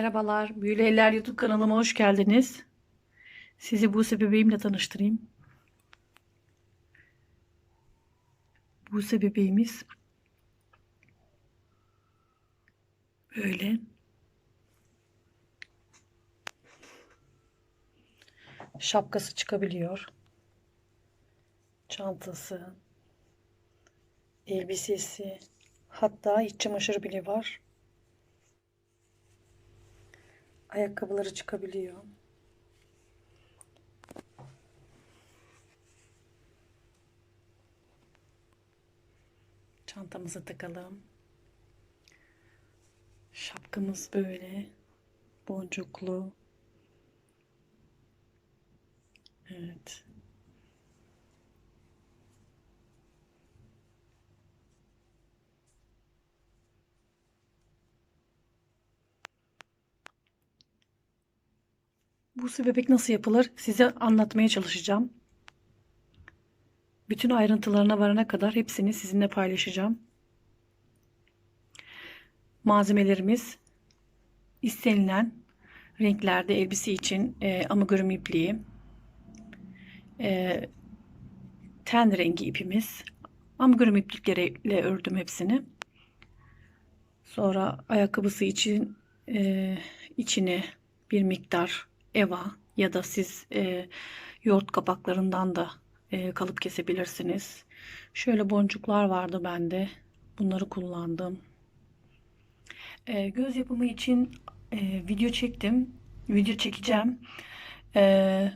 Merhabalar, Büyülü Eller YouTube kanalıma hoş geldiniz. Sizi Buse bebeğimle tanıştırayım. Buse bebeğimiz böyle şapkası çıkabiliyor. Çantası, elbisesi, hatta iç çamaşırı bile var. Ayakkabıları çıkabiliyor. Çantamızı takalım. Şapkamız böyle boncuklu. Evet. Bu bebek nasıl yapılır size anlatmaya çalışacağım. Bütün ayrıntılarına varana kadar hepsini sizinle paylaşacağım. Malzemelerimiz istenilen renklerde elbise için e, amigurumi ipliği, e, ten rengi ipimiz, amigurumi iplikleriyle ördüm hepsini. Sonra ayakkabısı için e, içine bir miktar eva ya da siz e, yoğurt kapaklarından da e, kalıp kesebilirsiniz. Şöyle boncuklar vardı bende. Bunları kullandım. E, göz yapımı için e, video çektim. Video çekeceğim. E,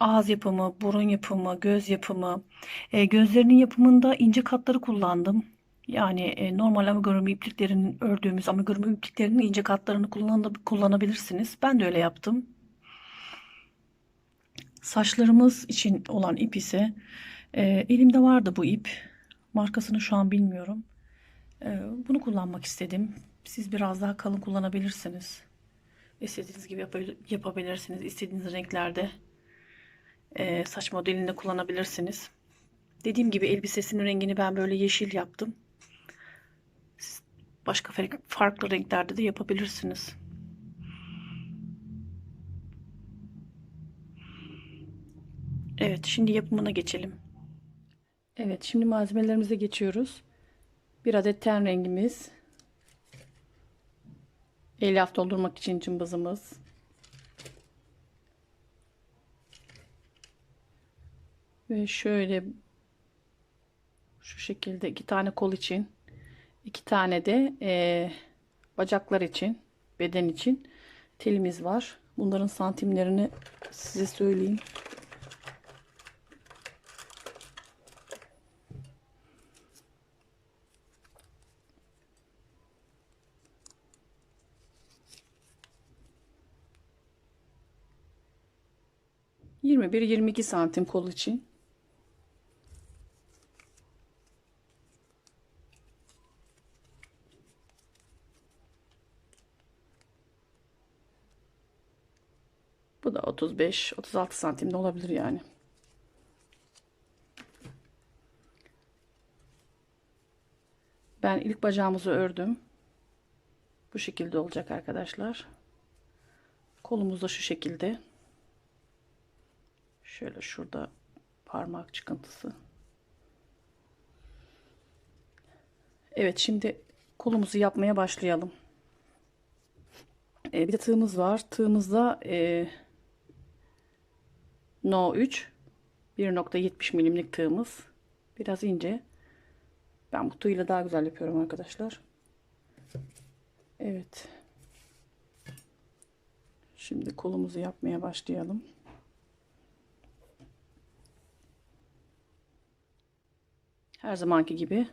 ağız yapımı, burun yapımı, göz yapımı. E, gözlerinin yapımında ince katları kullandım. Yani e, normal amigurumi ipliklerinin ördüğümüz amigurumi ipliklerinin ince katlarını kullanabilirsiniz. Ben de öyle yaptım. Saçlarımız için olan ip ise e, elimde vardı bu ip. Markasını şu an bilmiyorum. E, bunu kullanmak istedim. Siz biraz daha kalın kullanabilirsiniz. İstediğiniz gibi yap yapabilirsiniz. İstediğiniz renklerde e, saç modelinde kullanabilirsiniz. Dediğim gibi elbisesinin rengini ben böyle yeşil yaptım. Siz başka farklı renklerde de yapabilirsiniz. Evet, şimdi yapımına geçelim. Evet, şimdi malzemelerimize geçiyoruz. Bir adet ten rengimiz. Elyaf doldurmak için cımbızımız. Ve şöyle şu şekilde iki tane kol için, iki tane de e, bacaklar için, beden için telimiz var. Bunların santimlerini size söyleyeyim. 21-22 santim kol için. Bu da 35-36 santimde olabilir yani. Ben ilk bacağımızı ördüm. Bu şekilde olacak arkadaşlar. Kolumuz da şu şekilde. Şöyle şurada parmak çıkıntısı. Evet şimdi kolumuzu yapmaya başlayalım. Ee, bir de tığımız var. Tığımızda e, No 3 1.70 milimlik tığımız. Biraz ince. Ben bu tığıyla daha güzel yapıyorum arkadaşlar. Evet. Şimdi kolumuzu yapmaya başlayalım. Her zamanki gibi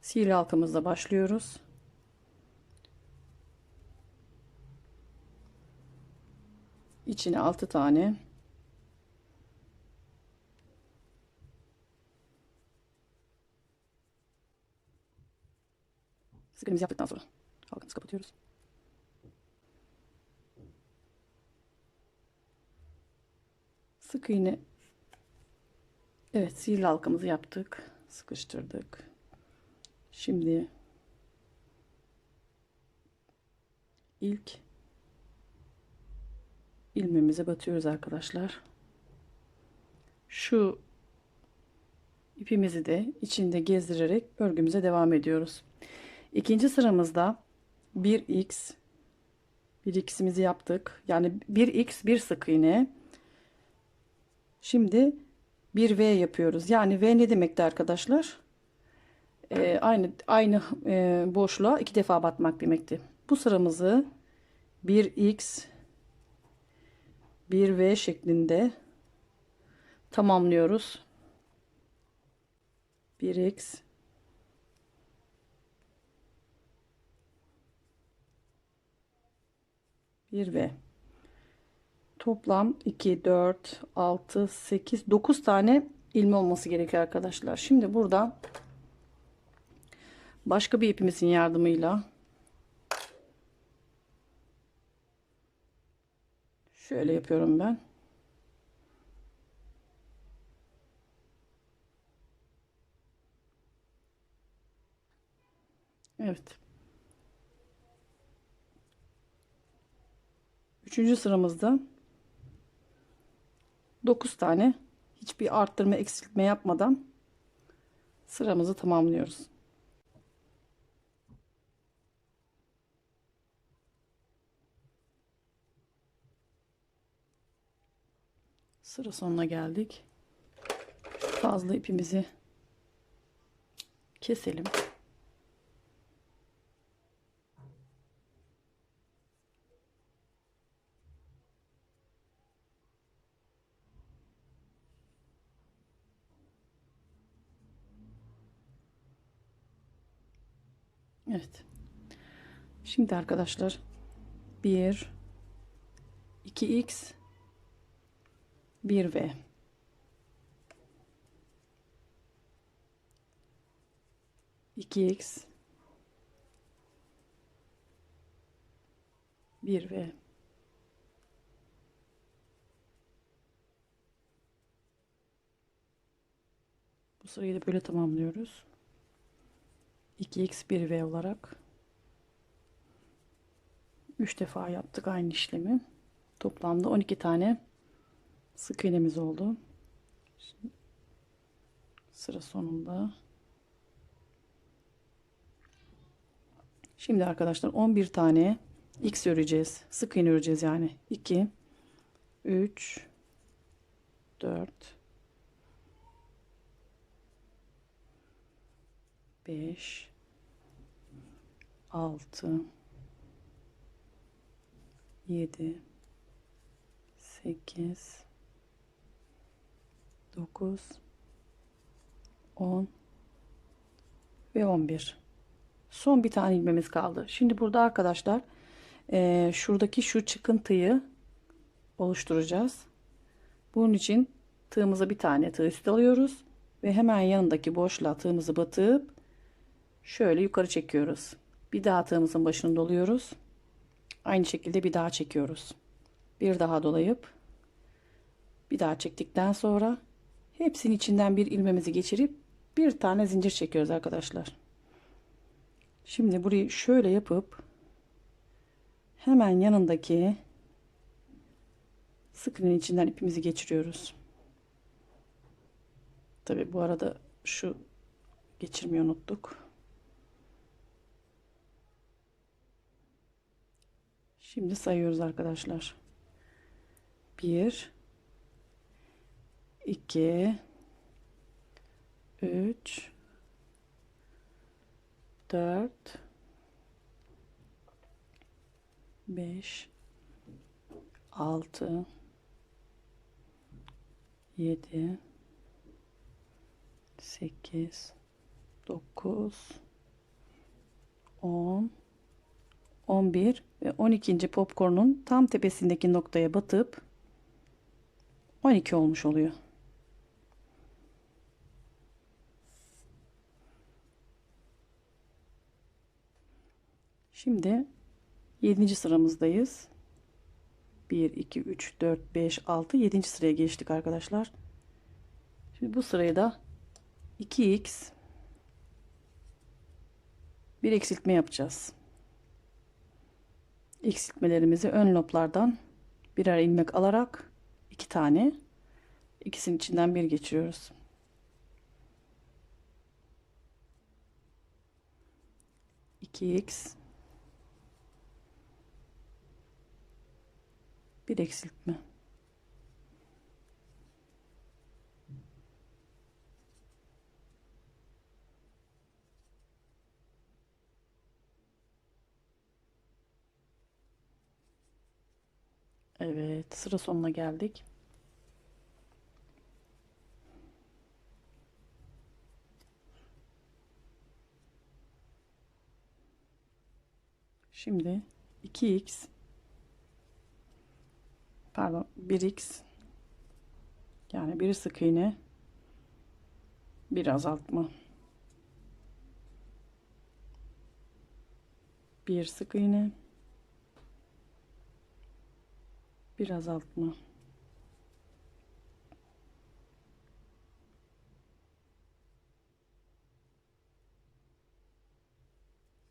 sihirli halkamızla başlıyoruz. İçine 6 tane sıkımızı yaptıktan sonra halkamızı kapatıyoruz. Sık iğne Evet sihirli halkamızı yaptık. Sıkıştırdık. Şimdi ilk ilmeğimize batıyoruz arkadaşlar. Şu ipimizi de içinde gezdirerek örgümüze devam ediyoruz. İkinci sıramızda 1x 1x'imizi yaptık. Yani 1x bir sık iğne. Şimdi bir V yapıyoruz. Yani V ne demekti arkadaşlar? Ee, aynı aynı e, boşluğa iki defa batmak demekti. Bu sıramızı 1x 1V şeklinde tamamlıyoruz. 1x 1V toplam 2 4 6 8 9 tane ilme olması gerekiyor arkadaşlar. Şimdi burada başka bir ipimizin yardımıyla şöyle yapıyorum ben. Evet. Üçüncü sıramızda 9 tane hiçbir arttırma eksiltme yapmadan sıramızı tamamlıyoruz. Sıra sonuna geldik. Fazla ipimizi keselim. Evet. Şimdi arkadaşlar 1 2x 1v iki x bir v bu sırayı da böyle tamamlıyoruz. 2x 1v olarak 3 defa yaptık aynı işlemi. Toplamda 12 tane sık iğnemiz oldu. Şimdi sıra sonunda. Şimdi arkadaşlar 11 tane x öreceğiz. Sık iğne öreceğiz yani. 2 3 4 5 6 7 8 9 10 ve 11 son bir tane ilmemiz kaldı. Şimdi burada arkadaşlar e, şuradaki şu çıkıntıyı oluşturacağız. Bunun için tığımıza bir tane tığ üstü alıyoruz ve hemen yanındaki boşluğa tığımızı batıp şöyle yukarı çekiyoruz bir daha tığımızın başını doluyoruz aynı şekilde bir daha çekiyoruz bir daha dolayıp bir daha çektikten sonra hepsinin içinden bir ilmemizi geçirip bir tane zincir çekiyoruz arkadaşlar. Şimdi burayı şöyle yapıp hemen yanındaki sık iğnenin içinden ipimizi geçiriyoruz. Tabi bu arada şu geçirmeyi unuttuk. Şimdi sayıyoruz arkadaşlar. 1 2 3 4 5 6 7 8 9 10 11 ve 12. popcorn'un tam tepesindeki noktaya batıp 12 olmuş oluyor. Şimdi 7. sıramızdayız. 1 2 3 4 5 6 7. sıraya geçtik arkadaşlar. Şimdi bu sırayı da 2x bir eksiltme yapacağız. Eksiltmelerimizi ön loblardan birer ilmek alarak iki tane ikisinin içinden bir geçiriyoruz. İki x bir eksiltme. Evet, sıra sonuna geldik. Şimdi 2x pardon 1x yani bir sık iğne bir azaltma bir sık iğne bir azaltma.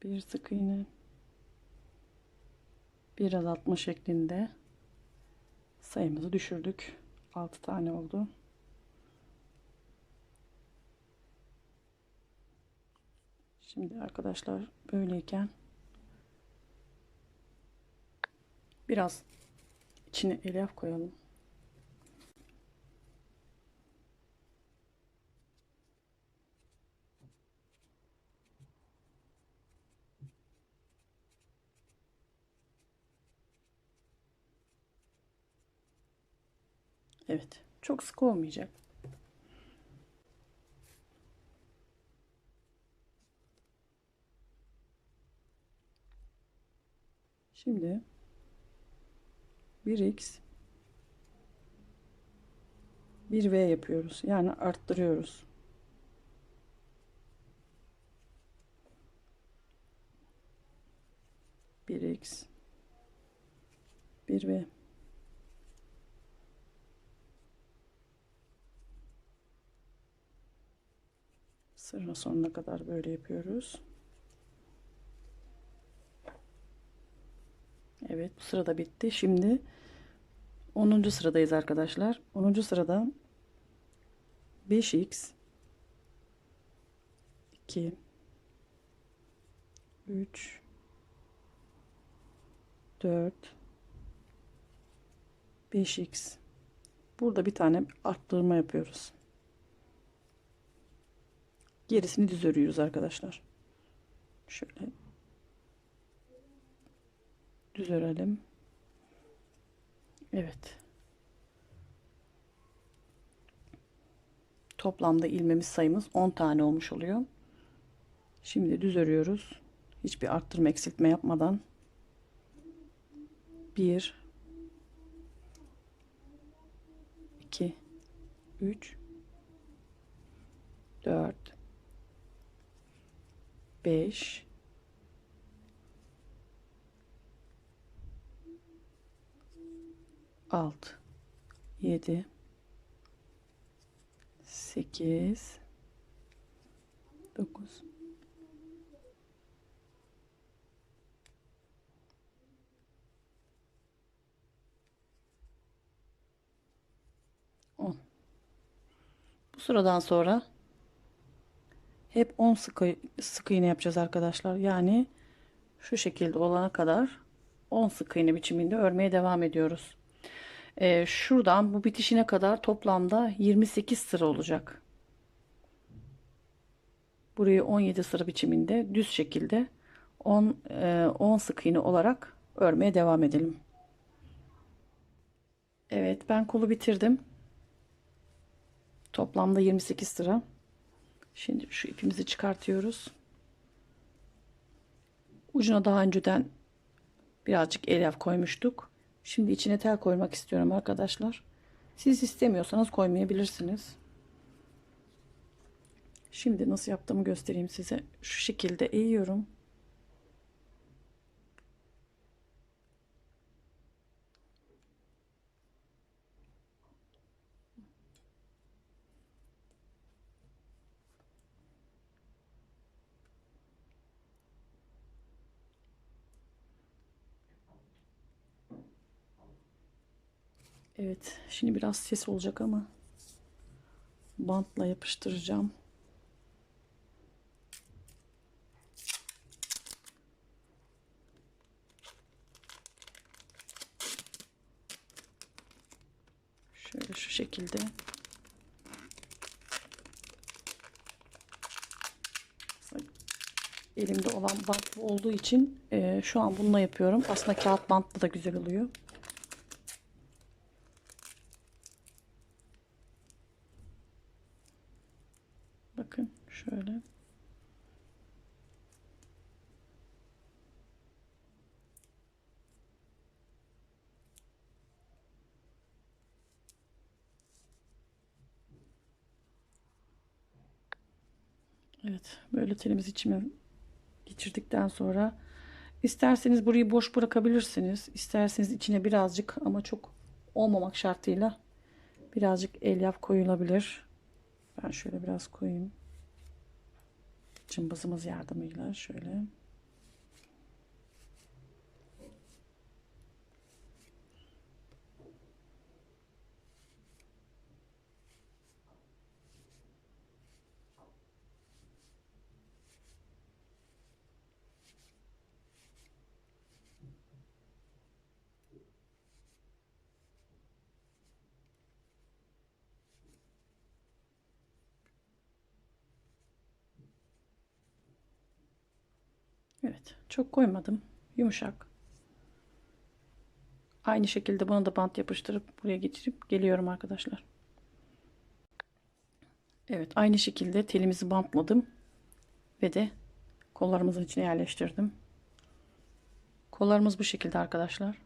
Bir sık iğne. Bir azaltma şeklinde. Sayımızı düşürdük. 6 tane oldu. Şimdi arkadaşlar böyleyken biraz içine elyaf koyalım. Evet, çok sık olmayacak. Şimdi 1x 1v yapıyoruz. Yani arttırıyoruz. Bir x bir v sıra sonuna kadar böyle yapıyoruz. Evet bu sırada bitti. Şimdi 10. sıradayız arkadaşlar. 10. sırada 5x 2 3 4 5x burada bir tane arttırma yapıyoruz. Gerisini düz örüyoruz arkadaşlar. Şöyle düz örelim. Evet. Toplamda ilmemiz sayımız 10 tane olmuş oluyor. Şimdi düz örüyoruz. Hiçbir arttırma eksiltme yapmadan. 1 2 3 4 5 6 7 8 9 10 Bu sıradan sonra hep 10 sık, sık iğne yapacağız arkadaşlar. Yani şu şekilde olana kadar 10 sık iğne biçiminde örmeye devam ediyoruz. Ee, şuradan bu bitişine kadar toplamda 28 sıra olacak. Burayı 17 sıra biçiminde düz şekilde 10, e, 10 sık iğne olarak örmeye devam edelim. Evet ben kolu bitirdim. Toplamda 28 sıra. Şimdi şu ipimizi çıkartıyoruz. Ucuna daha önceden birazcık elyaf koymuştuk. Şimdi içine tel koymak istiyorum arkadaşlar. Siz istemiyorsanız koymayabilirsiniz. Şimdi nasıl yaptığımı göstereyim size. Şu şekilde eğiyorum. Evet, şimdi biraz ses olacak ama bantla yapıştıracağım. Şöyle şu şekilde. Elimde olan bant olduğu için e, şu an bununla yapıyorum. Aslında kağıt bantla da güzel oluyor. Bakın şöyle. Evet, böyle telimizi içime geçirdikten sonra isterseniz burayı boş bırakabilirsiniz. İsterseniz içine birazcık ama çok olmamak şartıyla birazcık elyaf koyulabilir. Ben şöyle biraz koyayım. Cımbızımız yardımıyla şöyle. Evet, çok koymadım. Yumuşak. Aynı şekilde bunu da bant yapıştırıp buraya getirip geliyorum arkadaşlar. Evet, aynı şekilde telimizi bantladım ve de kollarımızın içine yerleştirdim. Kollarımız bu şekilde arkadaşlar.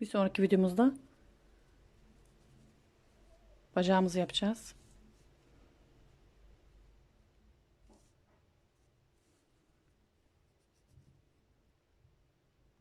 Bir sonraki videomuzda bacağımızı yapacağız.